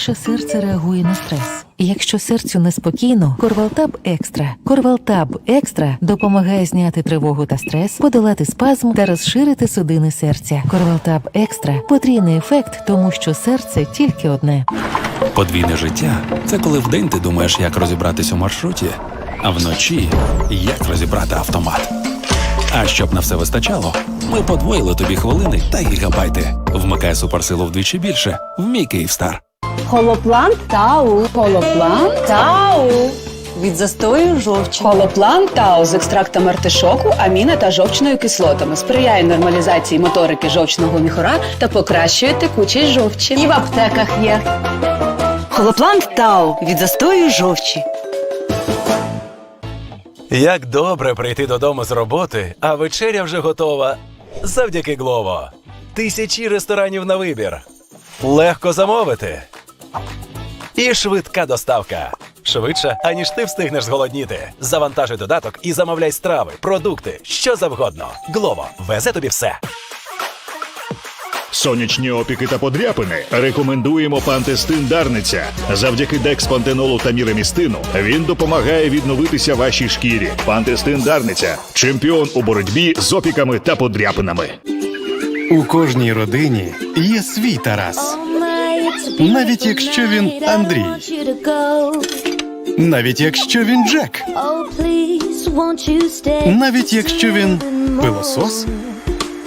наше серце реагує на стрес. Якщо серцю неспокійно, Корвалтаб Екстра. Корвалтаб Екстра допомагає зняти тривогу та стрес, подолати спазм та розширити судини серця. Корвалтаб Екстра потрійний ефект, тому що серце тільки одне. Подвійне життя це коли вдень ти думаєш, як розібратись у маршруті, а вночі як розібрати автомат. А щоб на все вистачало, ми подвоїли тобі хвилини та гігабайти. Вмикай суперсилу вдвічі більше в мій Київстар. Холоплан Тау. Холоплан Тау. Від застою жовчі. Холоплан Тау з екстрактом артишоку, аміна та жовчною кислотами сприяє нормалізації моторики жовчного міхора та покращує текучість жовчі. І в аптеках є. Холоплант Тау від застою жовчі. Як добре прийти додому з роботи, а вечеря вже готова. Завдяки Глово. Тисячі ресторанів на вибір. Легко замовити. І швидка доставка. Швидше, аніж ти встигнеш зголодніти. Завантажуй додаток і замовляй страви, продукти, що завгодно. Глово везе тобі все. Сонячні опіки та подряпини рекомендуємо пантестин Дарниця. Завдяки декспантенолу та міремістину він допомагає відновитися вашій шкірі. Пантестин Дарниця чемпіон у боротьбі з опіками та подряпинами. У кожній родині є свій Тарас. Навіть якщо він Андрій, Навіть якщо він Джек, навіть якщо він пилосос.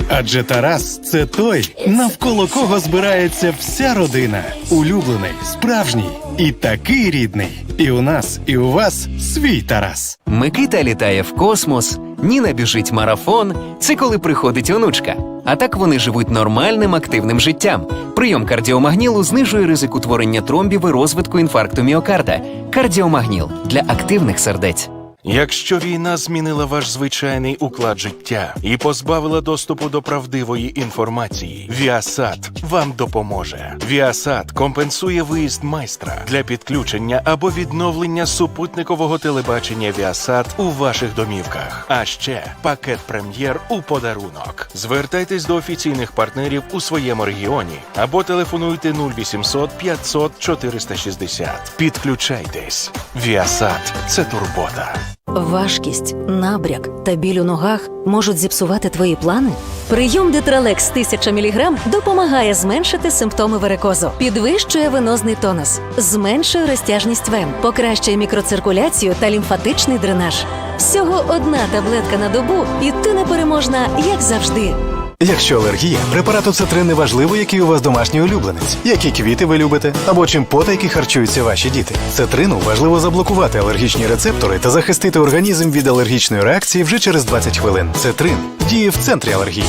адже Тарас це той, навколо кого збирається вся родина. Улюблений, справжній і такий рідний. І у нас, і у вас свій Тарас. Микита літає в космос, Ніна біжить марафон. Це коли приходить онучка. А так вони живуть нормальним активним життям. Прийом кардіомагнілу знижує ризик утворення тромбів і розвитку інфаркту міокарда. Кардіомагніл для активних сердець. Якщо війна змінила ваш звичайний уклад життя і позбавила доступу до правдивої інформації, Віасат вам допоможе. Віасат компенсує виїзд майстра для підключення або відновлення супутникового телебачення Віасат у ваших домівках. А ще пакет прем'єр у подарунок. Звертайтесь до офіційних партнерів у своєму регіоні або телефонуйте 0800 500 460. Підключайтесь. Віасат це турбота. Важкість, набряк та біль у ногах можуть зіпсувати твої плани? Прийом Детралекс 1000 мг допомагає зменшити симптоми варикозу, підвищує венозний тонус, зменшує розтяжність вен, покращує мікроциркуляцію та лімфатичний дренаж. Всього одна таблетка на добу, і ти непереможна, як завжди. Якщо алергія, препарат Оцетрин не важливо, який у вас домашній улюбленець, які квіти ви любите, або чим потайки харчуються ваші діти. Цетрину важливо заблокувати алергічні рецептори та захистити організм від алергічної реакції вже через 20 хвилин. Цетрин діє в центрі алергії.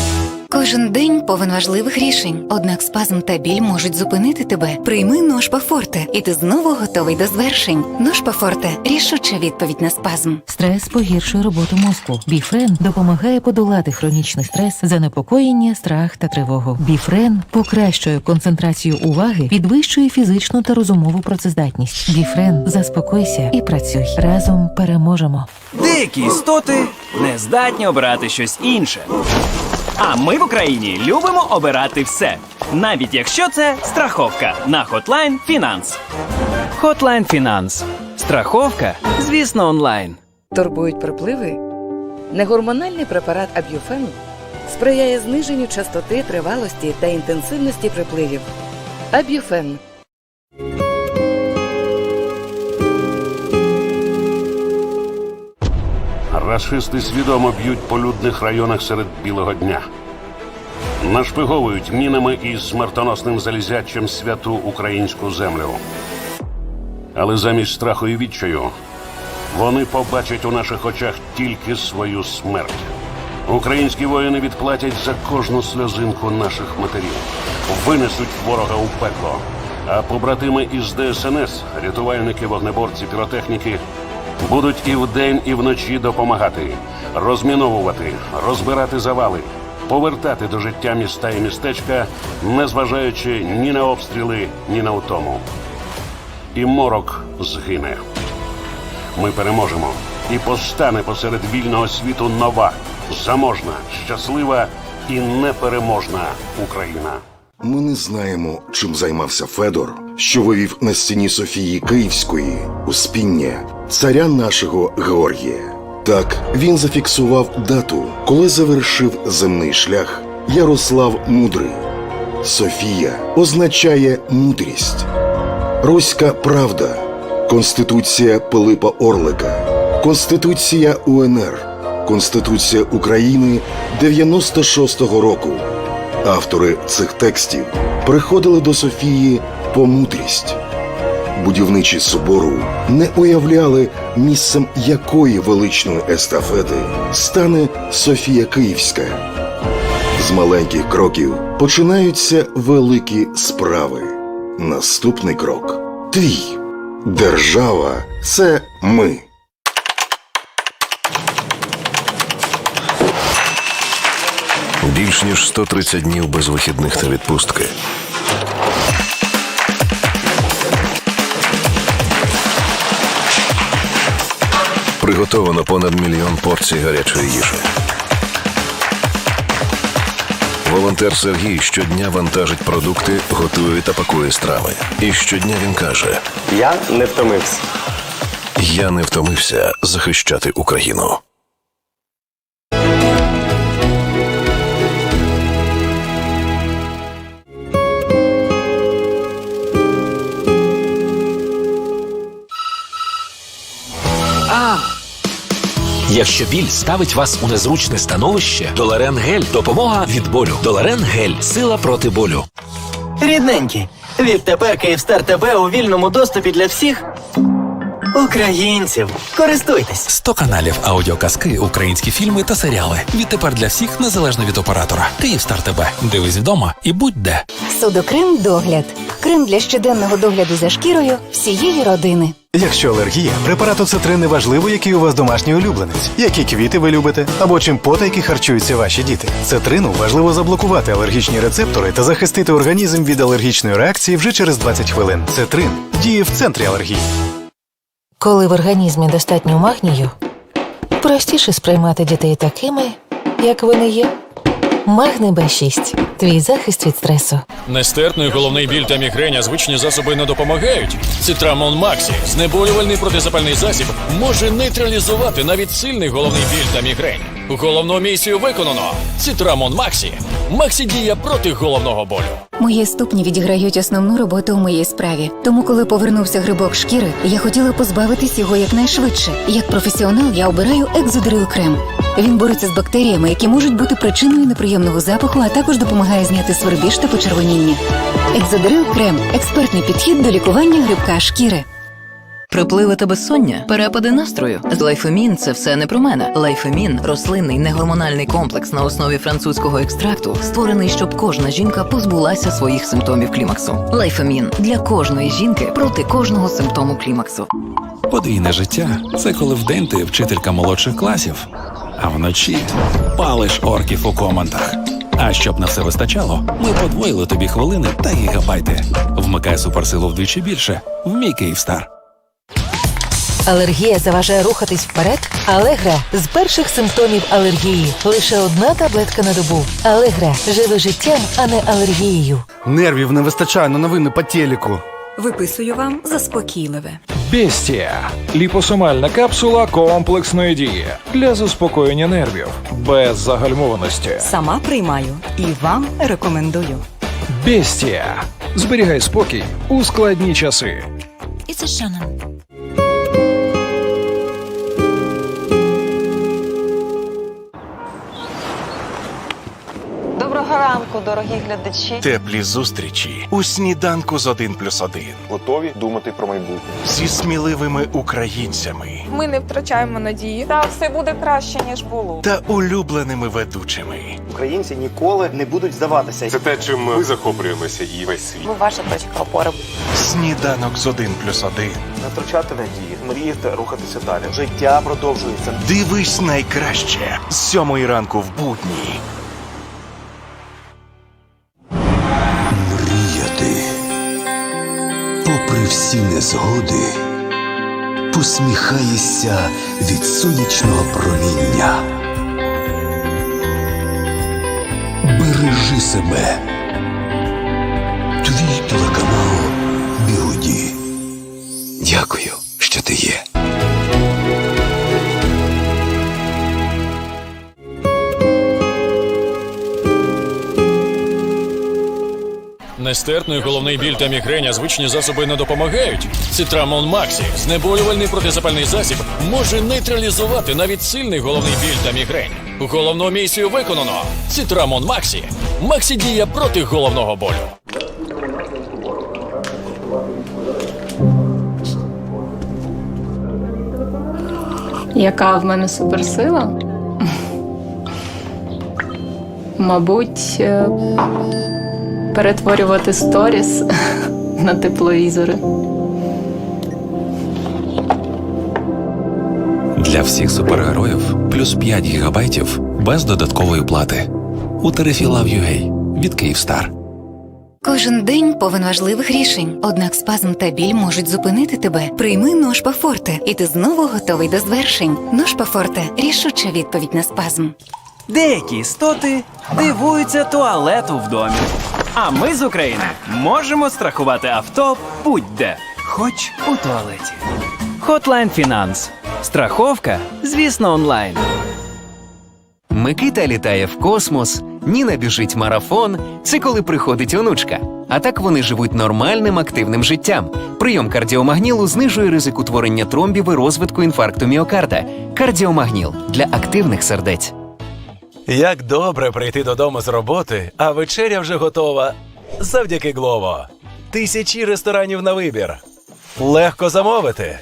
Кожен день повен важливих рішень, однак спазм та біль можуть зупинити тебе. Прийми Ношпа Форте, і ти знову готовий до звершень. Ношпа Форте рішуча відповідь на спазм. Стрес погіршує роботу мозку. Біфрен допомагає подолати хронічний стрес, занепокоєння, страх та тривогу. Біфрен покращує концентрацію уваги, підвищує фізичну та розумову працездатність. Біфрен, заспокойся і працюй. Разом переможемо. Деякі істоти не здатні обирати щось інше. А ми в Україні любимо обирати все, навіть якщо це страховка на Hotline Finance. Hotline Finance. Страховка, звісно, онлайн. Турбують припливи? Негормональний препарат Аб'юфен сприяє зниженню частоти, тривалості та інтенсивності припливів. Аб'юфен Рашисти свідомо б'ють по людних районах серед білого дня. Нашпиговують мінами і смертоносним залізячим святу українську землю. Але замість страху і відчаю вони побачать у наших очах тільки свою смерть. Українські воїни відплатять за кожну сльозинку наших матерів, винесуть ворога у пекло. А побратими із ДСНС, рятувальники, вогнеборці, піротехніки будуть і вдень, і вночі допомагати, розміновувати, розбирати завали, повертати до життя міста і містечка, незважаючи ні на обстріли, ні на утому. І морок згине. Ми переможемо, і постане посеред вільного світу нова, заможна, щаслива і непереможна Україна. Ми не знаємо, чим займався Федор, що вивів на стіні Софії Київської успіння царя нашого Георгія. Так він зафіксував дату, коли завершив земний шлях Ярослав Мудрий. Софія означає мудрість. Руська правда, Конституція Пилипа Орлика, Конституція УНР, Конституція України 96-го року. Автори цих текстів приходили до Софії по мудрість. Будівничі собору не уявляли місцем якої величної естафети стане Софія Київська. З маленьких кроків починаються великі справи. Наступний крок твій. Держава це ми. Більш ніж 130 днів без вихідних та відпустки. Приготовано понад мільйон порцій гарячої їжі. Волонтер Сергій щодня вантажить продукти, готує та пакує страви. І щодня він каже: Я не втомився. Я не втомився захищати Україну. А! Якщо біль ставить вас у незручне становище, Доларен Гель допомога від болю. Доларен Гель сила проти болю. Рідненькі, відтепер Київстар ТБ у вільному доступі для всіх українців. Користуйтесь. 100 каналів аудіоказки, українські фільми та серіали. Відтепер для всіх незалежно від оператора. Київстар ТБ. Дивись вдома і будь де. Судокрем догляд. Крем для щоденного догляду за шкірою всієї родини. Якщо алергія, препарат оцетрин не важливо, який у вас домашній улюбленець, які квіти ви любите, або чим потайки харчуються ваші діти. Цетрину важливо заблокувати алергічні рецептори та захистити організм від алергічної реакції вже через 20 хвилин. Цетрин діє в центрі алергії. Коли в організмі достатньо магнію, простіше сприймати дітей такими, як вони є. Магний Б6 – твій захист від стресу. Нестерпний головний біль та мігреня звичні засоби не допомагають. Цитрамон Максі, знеболювальний протизапальний засіб, може нейтралізувати навіть сильний головний біль та мігрень. Головну місію виконано. Цитрамон Максі. Максі проти головного болю. Мої ступні відіграють основну роботу у моїй справі. Тому, коли повернувся грибок шкіри, я хотіла позбавитись його якнайшвидше. Як професіонал, я обираю екзодрил крем. Він бореться з бактеріями, які можуть бути причиною неприємного запаху, а також допомагає зняти свербіж та почервоніння. Екзодрил крем експертний підхід до лікування грибка шкіри. Припливи та безсоння, перепади настрою. З лайфемін це все не про мене. Лайфемін рослинний негормональний комплекс на основі французького екстракту, створений, щоб кожна жінка позбулася своїх симптомів клімаксу. Лайфемін для кожної жінки проти кожного симптому клімаксу. Подвійне життя це коли вдень ти вчителька молодших класів, а вночі палиш орків у командах. А щоб на все вистачало, ми подвоїли тобі хвилини та гігабайти. Вмикай суперсилу вдвічі більше. Вмій Київстар. Алергія заважає рухатись вперед? Алегра з перших симптомів алергії. Лише одна таблетка на добу. Алегра живи життям, а не алергією. Нервів не вистачає на новини по телеку. Виписую вам заспокійливе. Бестія ліпосомальна капсула комплексної дії для заспокоєння нервів без загальмованості. Сама приймаю і вам рекомендую. Бестія зберігай спокій у складні часи. І це Шанан. Доброго ранку, дорогі глядачі. Теплі зустрічі у сніданку з 1 плюс 1. Готові думати про майбутнє. Зі сміливими українцями Ми не втрачаємо надії. Та все буде краще ніж було. та улюбленими ведучими. Українці ніколи не будуть здаватися. Це те, чим ми захоплюємося і весь світ. Ви ваша точка опори. Сніданок з 1 плюс 1. Не втрачати надії, мріяти, рухатися далі. Життя продовжується. Дивись найкраще з 7 ранку в будні. Всі незгоди, посміхаєшся від сонячного проміння. Бережи себе, твій телеканал Бігуді. Дякую, що ти є. Нестерпний головний біль та мігрень, а звичні засоби не допомагають. Цитрамон Максі, знеболювальний протизапальний засіб, може нейтралізувати навіть сильний головний біль та мігрень. Головну місію виконано. Цитрамон Максі. Максі діє проти головного болю. Яка в мене суперсила? Мабуть, е, перетворювати сторіс на тепловізори. Для всіх супергероїв плюс 5 гігабайтів без додаткової плати. У тарифі Love.ua від Київстар. Кожен день повен важливих рішень. Однак спазм та біль можуть зупинити тебе. Прийми ножпа Форте, і ти знову готовий до звершень. Ножпа Форте рішуча відповідь на спазм. Деякі істоти дивуються туалету в домі. А ми з України можемо страхувати авто будь-де, хоч у туалеті. Hotline Finance. Страховка, звісно, онлайн. Микита літає в космос, Ніна біжить марафон. Це коли приходить онучка. А так вони живуть нормальним активним життям. Прийом кардіомагнілу знижує ризик утворення тромбів і розвитку інфаркту міокарда. Кардіомагніл для активних сердець. Як добре прийти додому з роботи, а вечеря вже готова. Завдяки Глово. Тисячі ресторанів на вибір. Легко замовити.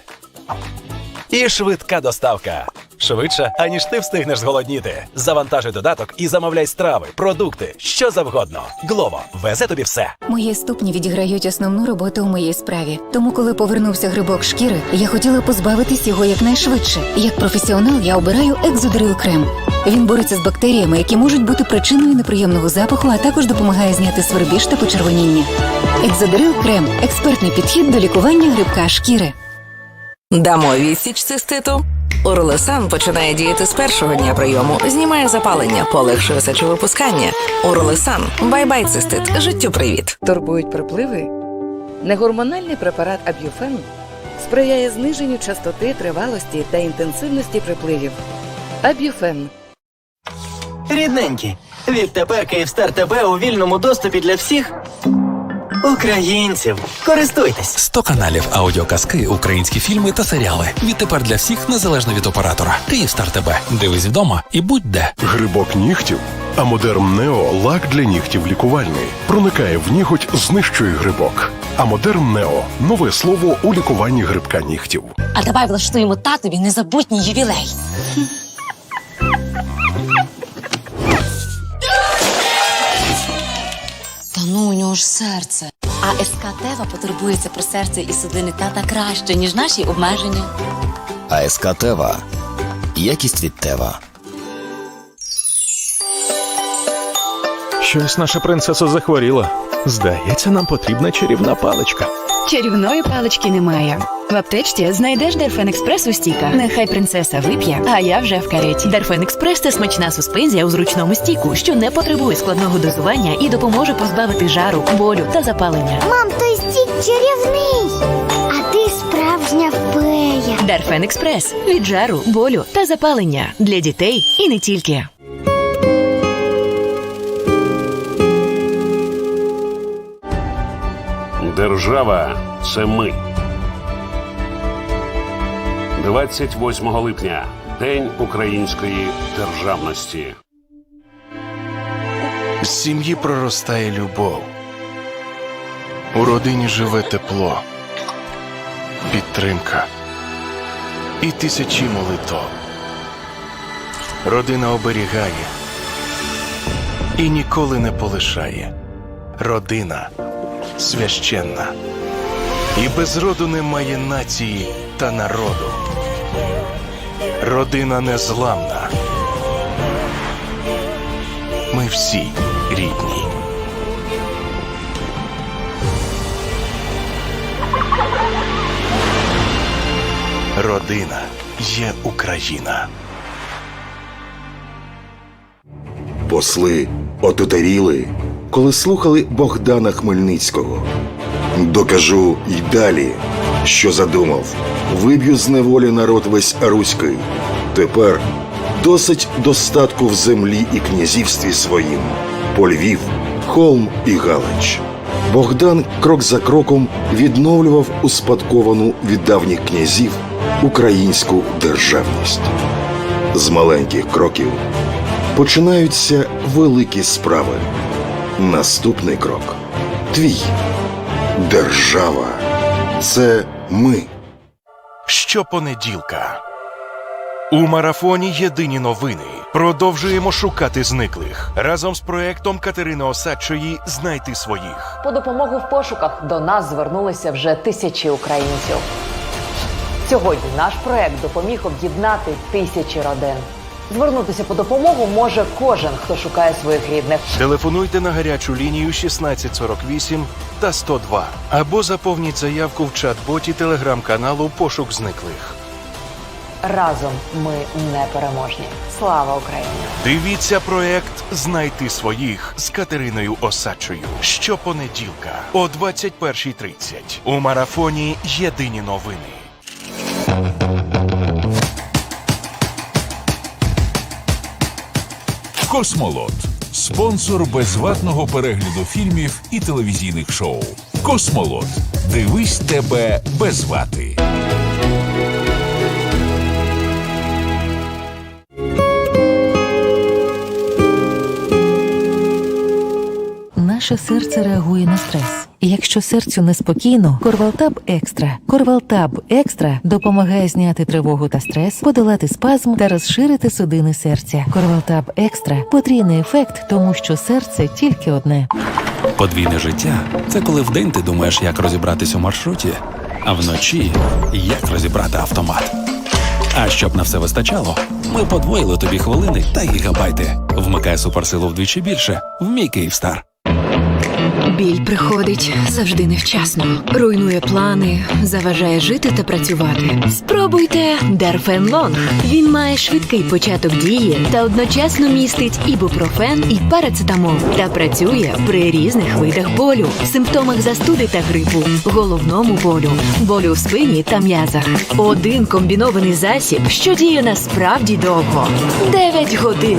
І швидка доставка. Швидше, аніж ти встигнеш зголодніти. Завантажуй додаток і замовляй страви, продукти, що завгодно. Глово везе тобі все. Мої ступні відіграють основну роботу у моїй справі. Тому, коли повернувся грибок шкіри, я хотіла позбавитись його якнайшвидше. Як професіонал, я обираю екзодрил крем. Він бореться з бактеріями, які можуть бути причиною неприємного запаху, а також допомагає зняти свербіж та почервоніння. Екзодрил крем експертний підхід до лікування грибка шкіри. Дамо відсіч циститу. Уролесан починає діяти з першого дня прийому, знімає запалення, полегшує сечовипускання. Уролесан бай-бай цистит. Життю привіт. Турбують припливи? Негормональний препарат Аб'юфен сприяє зниженню частоти, тривалості та інтенсивності припливів. Аб'юфен Рідненькі, відтепер Київстар ТБ у вільному доступі для всіх українців. Користуйтесь. 100 каналів аудіоказки, українські фільми та серіали. Відтепер для всіх незалежно від оператора. Київстар тебе. Дивись вдома і будь де. Грибок нігтів. Амодерм Нео лак для нігтів лікувальний. Проникає в ніготь, знищує грибок. Амодерм Нео нове слово у лікуванні грибка нігтів. А давай влаштуємо татові незабутній ювілей. Ну у нього ж серце. А СК Тева потурбується про серце і судини тата краще, ніж наші обмеження. АСК Тева. Якість від Тева. Щось наша принцеса захворіла. Здається, нам потрібна чарівна паличка. Чарівної палички немає. В аптечці знайдеш Дерфен Експрес у стіка. Нехай принцеса вип'є, а я вже в кареті. Дерфен Експрес це смачна суспензія у зручному стіку, що не потребує складного дозування і допоможе позбавити жару, болю та запалення. Мам, той стік чарівний, а ти справжня фея. Дерфен Експрес від жару, болю та запалення для дітей і не тільки. Держава це ми. 28 липня День української державності. З сім'ї проростає любов. У родині живе тепло, підтримка і тисячі молитов. Родина оберігає і ніколи не полишає. Родина священна. І без роду немає нації та народу. Родина незламна. Ми всі рідні. Родина є Україна. Посли отетеріли, коли слухали Богдана Хмельницького. Докажу й далі, що задумав. Виб'ю з неволі народ весь руський. Тепер досить достатку в землі і князівстві своїм. По Львів, Холм і Галич. Богдан крок за кроком відновлював успадковану від давніх князів українську державність. З маленьких кроків починаються великі справи. Наступний крок твій. Держава. Це ми. Щопонеділка. У марафоні Єдині новини продовжуємо шукати зниклих разом з проектом Катерини Осадчої Знайти своїх. По допомогу в пошуках до нас звернулися вже тисячі українців. Сьогодні наш проект допоміг об'єднати тисячі родин. Звернутися по допомогу може кожен, хто шукає своїх рідних. Телефонуйте на гарячу лінію 1648 та 102 або заповніть заявку в чат-боті телеграм-каналу Пошук зниклих. Разом ми непереможні. Слава Україні! Дивіться проект Знайти своїх з Катериною Осадчою щопонеділка о 21.30 у марафоні Єдині новини. Космолот спонсор безватного перегляду фільмів і телевізійних шоу. Космолот. Дивись тебе без вати. Наше серце реагує на стрес. І Якщо серцю неспокійно, Корвалтаб Екстра. Корвалтаб Екстра допомагає зняти тривогу та стрес, подолати спазм та розширити судини серця. Корвалтаб Екстра потрійний ефект, тому що серце тільки одне. Подвійне життя це коли вдень ти думаєш, як розібратись у маршруті, а вночі як розібрати автомат. А щоб на все вистачало, ми подвоїли тобі хвилини та гігабайти. Вмикай суперсилу вдвічі більше в мій Київстар. Біль приходить завжди невчасно, руйнує плани, заважає жити та працювати. Спробуйте Дарфенлонг. Він має швидкий початок дії та одночасно містить ібупрофен і парацетамол та працює при різних видах болю, симптомах застуди та грипу, головному болю, болю в спині та м'язах. Один комбінований засіб, що діє насправді довго 9 годин.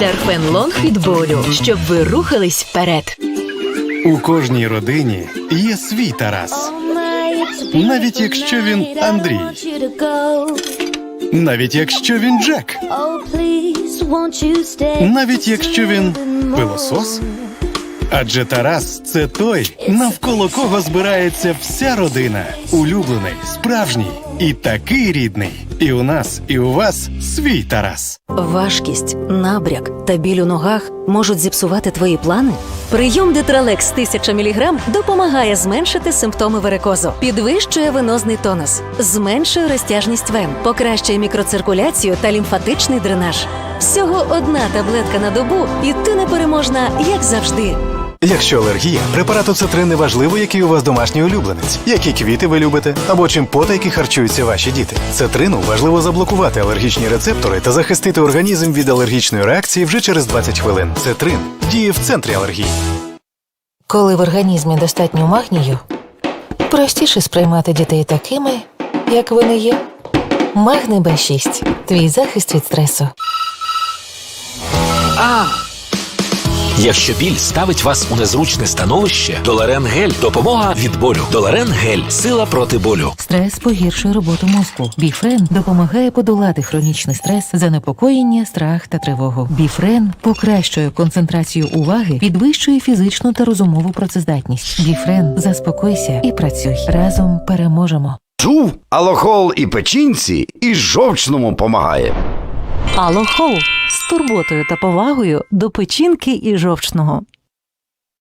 Дарфенлонг від болю, щоб ви рухались вперед. У кожній родині є свій Тарас. Навіть якщо він Андрій, навіть якщо він Джек, навіть якщо він пилосос. Адже Тарас це той, навколо кого збирається вся родина. Улюблений, справжній і такий рідний. І у нас, і у вас свій Тарас. Важкість, набряк та біль у ногах можуть зіпсувати твої плани. Прийом Детралекс 1000 мг допомагає зменшити симптоми варикозу, підвищує венозний тонус, зменшує розтяжність вен, покращує мікроциркуляцію та лімфатичний дренаж. Всього одна таблетка на добу, і ти непереможна, як завжди. Якщо алергія, препарат оцетрин не важливо, який у вас домашній улюбленець, які квіти ви любите, або чим потайки харчуються ваші діти. Цетрину важливо заблокувати алергічні рецептори та захистити організм від алергічної реакції вже через 20 хвилин. Цетрин діє в центрі алергії. Коли в організмі достатньо магнію, простіше сприймати дітей такими, як вони є. Магний Б6 – твій захист від стресу. А! Якщо біль ставить вас у незручне становище, Доларен Гель – допомога від болю. Доларен Гель – сила проти болю. Стрес погіршує роботу мозку. Біфрен допомагає подолати хронічний стрес, занепокоєння, страх та тривогу. Біфрен покращує концентрацію уваги, підвищує фізичну та розумову працездатність. Біфрен, заспокойся і працюй. Разом переможемо. Чув, алохол і печінці, і жовчному помагає. Алохол з турботою та повагою до печінки і жовчного.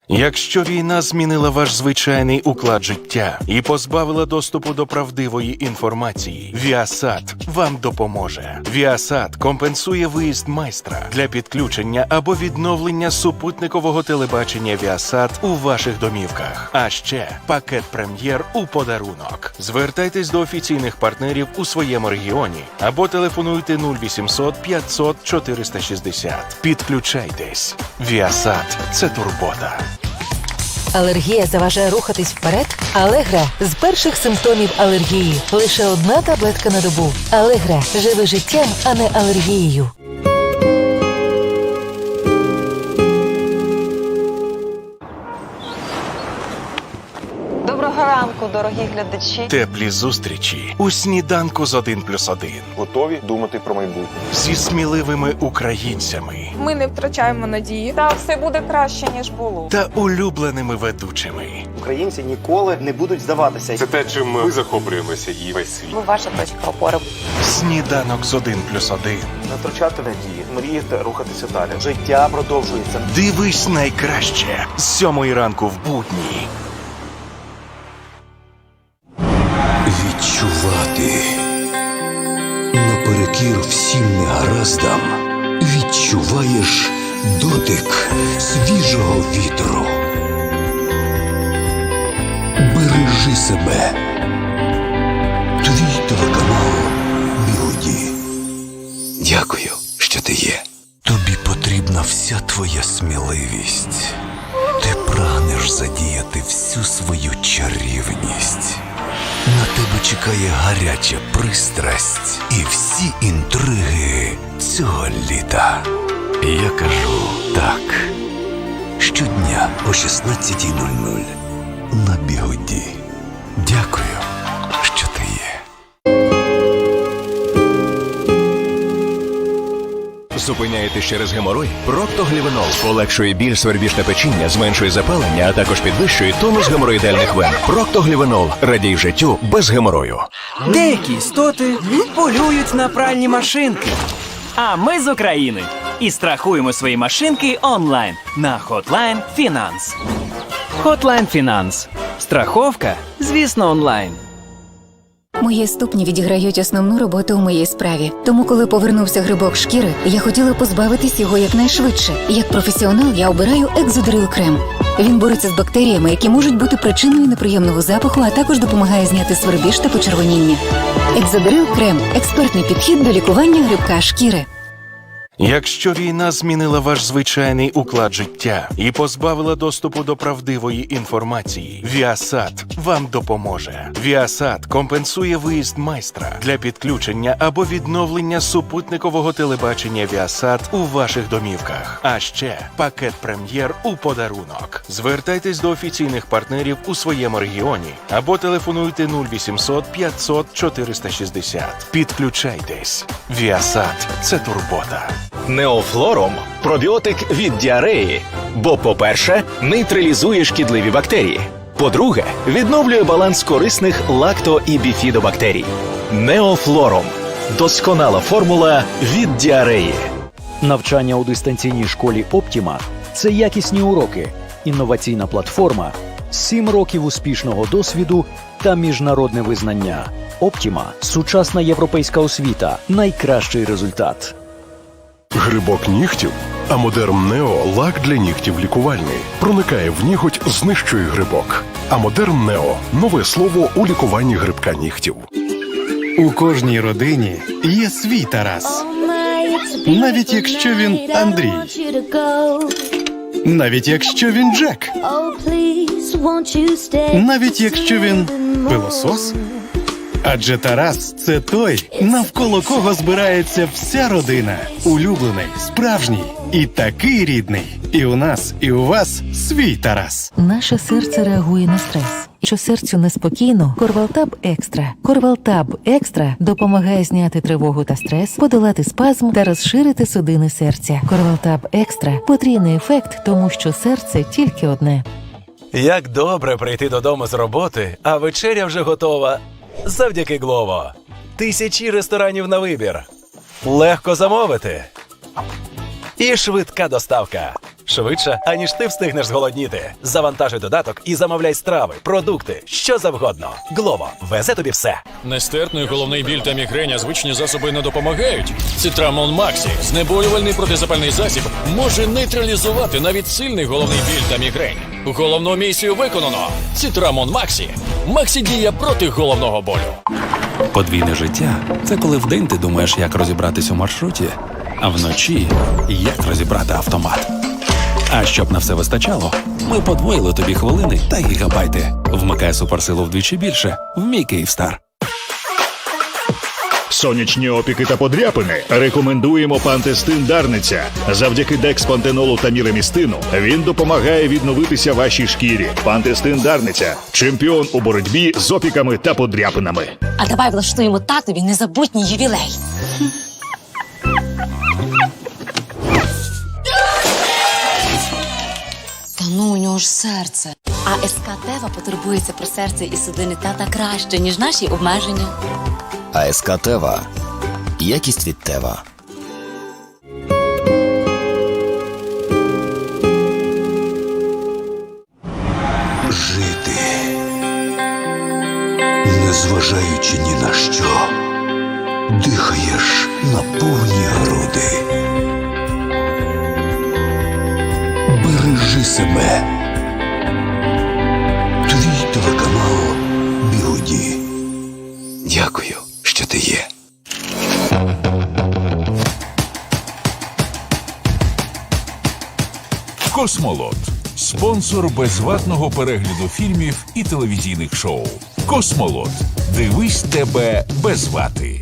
Якщо війна змінила ваш звичайний уклад життя і позбавила доступу до правдивої інформації, Віасат вам допоможе. Віасат компенсує виїзд майстра для підключення або відновлення супутникового телебачення Віасат у ваших домівках. А ще пакет прем'єр у подарунок. Звертайтесь до офіційних партнерів у своєму регіоні або телефонуйте 0800 500 460. Підключайтесь. Віасат це турбота. Алергія заважає рухатись вперед? Алегра з перших симптомів алергії. Лише одна таблетка на добу. Алегра живи життям, а не алергією. Ранку, дорогі глядачі. Теплі зустрічі у сніданку з 1 плюс 1. Готові думати про майбутнє. Зі сміливими українцями Ми не втрачаємо надії. Та все буде краще ніж було. та улюбленими ведучими. Українці ніколи не будуть здаватися. Це те, чим ми захоплюємося і весь світ. Ми ваша точка опори. Сніданок з 1 плюс 1. Не втрачати надії, мріяти, рухатися далі. Життя продовжується. Дивись найкраще з 7 ранку в будні. Відчувати наперекір всім негараздам відчуваєш дотик свіжого вітру. Бережи себе. Твій телеканал Бігуді. Дякую, що ти є. Тобі потрібна вся твоя сміливість. Ти прагнеш задіяти всю свою чарівність. На тебе чекає гаряча пристрасть і всі інтриги цього літа. Я кажу так. Щодня о 16.00 на бігоді. Дякую, Зупиняєтесь через геморой? Проктоглівенол полегшує біль, свербіж та печіння, зменшує запалення, а також підвищує тонус геморроїдальних вен. Проктоглівенол радій життю без геморою. Деякі істоти полюють на пральні машинки. А ми з України і страхуємо свої машинки онлайн на Hotline Finance. Hotline Finance. Страховка, звісно, онлайн. Мої ступні відіграють основну роботу у моїй справі. Тому, коли повернувся грибок шкіри, я хотіла позбавитись його якнайшвидше. Як професіонал, я обираю екзодрил крем. Він бореться з бактеріями, які можуть бути причиною неприємного запаху, а також допомагає зняти свербіж та почервоніння. Екзодрил крем експертний підхід до лікування грибка шкіри. Якщо війна змінила ваш звичайний уклад життя і позбавила доступу до правдивої інформації, Віасат вам допоможе. Віасат компенсує виїзд майстра для підключення або відновлення супутникового телебачення Віасат у ваших домівках. А ще пакет прем'єр у подарунок. Звертайтесь до офіційних партнерів у своєму регіоні або телефонуйте 0800 500 460. Підключайтесь. Віасат це турбота. Неофлором пробіотик від діареї. Бо, по-перше, нейтралізує шкідливі бактерії. По-друге, відновлює баланс корисних лакто і біфідобактерій. Неофлором досконала формула від діареї. Навчання у дистанційній школі Оптіма це якісні уроки, інноваційна платформа, сім років успішного досвіду та міжнародне визнання. Оптіма сучасна європейська освіта, найкращий результат. Грибок нігтів. Амодерм Нео лак для нігтів лікувальний. Проникає в ніготь, знищує грибок. Амодерм Нео нове слово у лікуванні грибка нігтів. У кожній родині є свій Тарас. Навіть якщо він Андрій. Навіть якщо він Джек. Навіть якщо він пилосос. Адже Тарас це той, навколо кого збирається вся родина. Улюблений, справжній і такий рідний. І у нас, і у вас свій Тарас. Наше серце реагує на стрес. Якщо серцю неспокійно, Корвалтаб Екстра. Корвалтаб Екстра допомагає зняти тривогу та стрес, подолати спазм та розширити судини серця. Корвалтаб Екстра потрійний ефект, тому що серце тільки одне. Як добре прийти додому з роботи, а вечеря вже готова. Завдяки Глово. Тисячі ресторанів на вибір. Легко замовити. І швидка доставка. Швидше, аніж ти встигнеш зголодніти. Завантажуй додаток і замовляй страви, продукти, що завгодно. Глово везе тобі все. Нестерпний головний біль та мігрень, звичні засоби не допомагають. Цитрамон Максі, знеболювальний протизапальний засіб, може нейтралізувати навіть сильний головний біль та мігрень. Головну місію виконано. Цитрамон Максі. Максі діє проти головного болю. Подвійне життя це коли вдень ти думаєш, як розібратись у маршруті, а вночі як розібрати автомат. А щоб на все вистачало, ми подвоїли тобі хвилини та гігабайти. Вмикай суперсилу вдвічі більше в мій Київстар. Сонячні опіки та подряпини рекомендуємо пантестин Дарниця. Завдяки декспантенолу та міремістину він допомагає відновитися вашій шкірі. Пантестин Дарниця чемпіон у боротьбі з опіками та подряпинами. А давай влаштуємо татові незабутній ювілей. Ну у нього ж серце. А СК Тева потурбується про серце і судини тата краще, ніж наші обмеження. АСК Тева. Якість від Тева. Жити, незважаючи ні на що, дихаєш на повні груди. Себе. Твій телеканал Бігуді. Дякую, що ти є. Космолот спонсор безватного перегляду фільмів і телевізійних шоу. Космолот. Дивись тебе без вати.